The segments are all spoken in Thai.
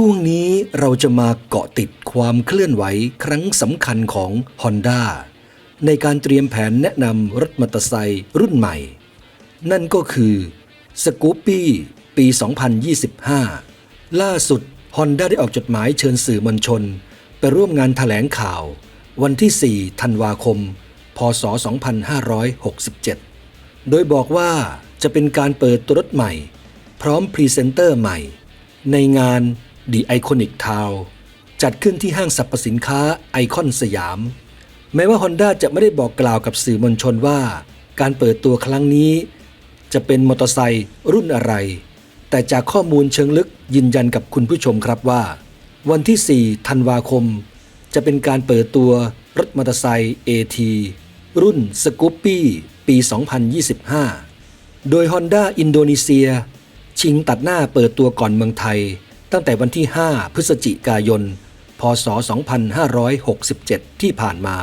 ช่วงนี้เราจะมาเกาะติดความเคลื่อนไหวครั้งสำคัญของ Honda ในการเตรียมแผนแนะนำรถมอเตอร์ไซค์รุ่นใหม่ นั่นก็คือสกูปปี้ปี 2025 ล่าสุด Honda ได้ออกจดหมายเชิญสื่อมวลชน ไปร่วมงานถแถลงข่าว วันที่ 4 ธันวาคม พศ 2567 โดยบอกว่าจะเป็นการเปิดตัวรถใหม่ พร้อมพรีเซนเตอร์ใหม่ ในงาน The Iconic Town จัดขึ้นที่ห้างสรรพสินค้าไอคอนสยาม แม้ว่า Honda จะไม่ได้บอกกล่าวกับสื่อมวลชนว่า การเปิดตัวครั้งนี้ จะเป็นมอเตอร์ไซค์รุ่นอะไร แต่จากข้อมูลเชิงลึกยืนยันกับคุณผู้ชมครับว่า วันที่ 4 ธันวาคม จะเป็นการเปิดตัวรถมอเตอร์ไซค์ AT รุ่น s c o o p y ปี 2025 โดย Honda อินโดนีเซีย ชิงตัดหน้าเปิดตัวก่อนเมืองไทย ตั้งแต่วันที่ 5 พฤศจิกายน พศ 2567 ที่ผ่านมา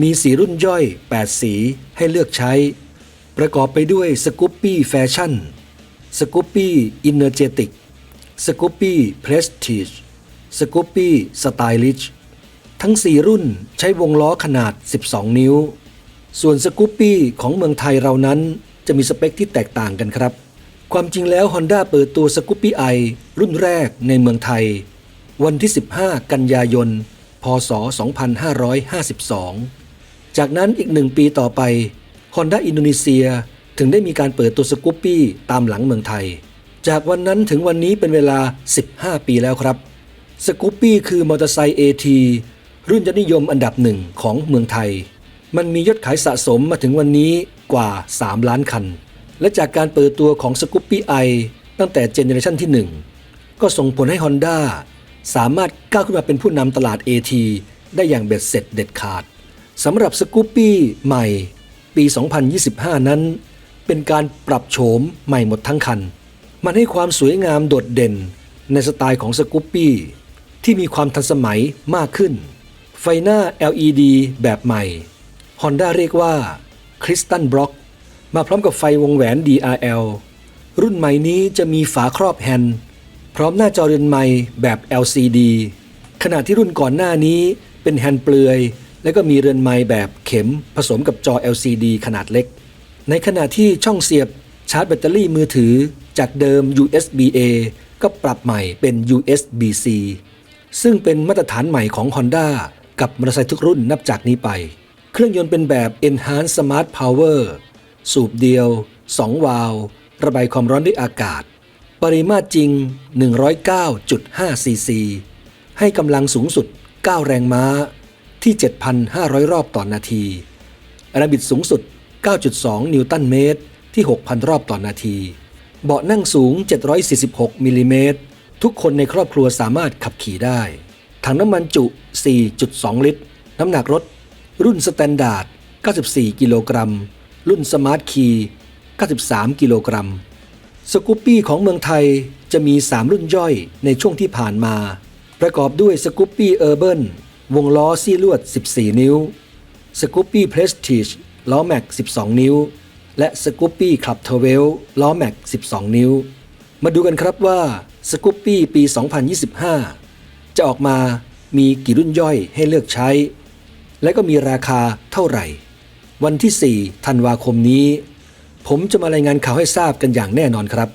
มีสีรุ่นย่อย 8 สีให้เลือกใช้ ประกอบไปด้วยสกูปปี้แฟชั่น สกูปปี้อินเนอร์เจติก สกูปปี้เพรสทีจสกูปปี้สไตลิชทั้ง 4 รุ่นใช้วงล้อขนาด 12 นิ้ว ส่วนสกูปปี้ของเมืองไทยเรานั้นจะมีสเปคที่แตกต่างกันครับ ความจริงแล้ว Honda เปิดตัวสกูปปี้ไอรุ่นแรกในเมืองไทย วันที่ 15 กันยายน พศ 2552 จากนั้นอีกหนึ่งปีต่อไป Honda อินโดนีเซียถึงได้มีการเปิดตัวสกูปปี้ตามหลังเมืองไทย จากวันนั้นถึงวันนี้เป็นเวลา 15 ปีแล้วครับ สกูปปี้คือมอเตอร์ไซค์ AT รุ่นยอดนิยมอันดับหนึ่งของเมืองไทย มันมียอดขายสะสมมาถึงวันนี้กว่า 3 ล้านคัน และจากการเปิดตัวของสกูปปี้ไอตั้งแต่เจเนอเรชันที่ 1 ก็ส่งผลให้ Honda สามารถก้าวขึ้นมาเป็นผู้นำตลาด AT ได้อย่างเบ็ดเสร็จเด็ดขาดสำหรับสกูปปี้ใหม่ ปี 2025 นั้น เป็นการปรับโฉมใหม่หมดทั้งคัน มันให้ความสวยงามโดดเด่นในสไตล์ของสกูปปี้ที่มีความทันสมัยมากขึ้น ไฟหน้า LED แบบใหม่ Honda เรียกว่า Crystal Block มาพร้อมกับไฟวงแหวน DRL รุ่นใหม่นี้จะมีฝาครอบแฮนด์พร้อมหน้าจอเรือนไม้แบบ LCD ขณะที่รุ่นก่อนหน้านี้เป็นแฮนด์เปลือย และก็มีเรือนไม้แบบเข็มผสมกับจอ LCD ขนาดเล็ก ในขณะที่ช่องเสียบชาร์จแบตเตอรี่มือถือจากเดิม USB-A ก็ปรับใหม่เป็น USB-C ซึ่งเป็นมาตรฐานใหม่ของ Honda กับมอเตอร์ไซค์ทุกรุ่นนับจากนี้ไป เครื่องยนต์เป็นแบบ Enhanced Smart Power สูบเดียว 2 วาล์วระบายความร้อนด้วยอากาศ ปริมาตรจริง 109.5 ซีซี ให้กำลังสูงสุด 9 แรงม้าที่ 7,500 รอบต่อนนาทีแรงบิดสูงสุด 9.2 นิวตันเมตรที่ 6,000 รอบต่อนนาที เบาะนั่งสูง 746มิลลิเมตรทุกคนในครอบครัวสามารถขับขี่ได้ ถังน้ำมันจุ 4.2 ลิตร น้ำหนักรถ รุ่นสแตนดาร์ด 94 กิโลกรัม รุ่นสมาร์ทคีย์93 กิโลกรัม สกูปปี้ของเมืองไทยจะมี 3 รุ่นย่อยในช่วงที่ผ่านมา ประกอบด้วยสกูปปี้เออร์เบิวงล้อซี่ลวด 14 นิ้ว สกูปปี้เพรสทีจล้อแม็ก 12 นิ้ว และสกูปปี้คลับเทเวลล้อแม็ก 12 นิ้ว มาดูกันครับว่าสกูปปี้ปี 2025 จะออกมามีกี่รุ่นย่อยให้เลือกใช้ และก็มีราคาเท่าไหร่ วันที่ 4 ธันวาคมนี้ ผมจะมารายงานข่าวให้ทราบกันอย่างแน่นอนครับ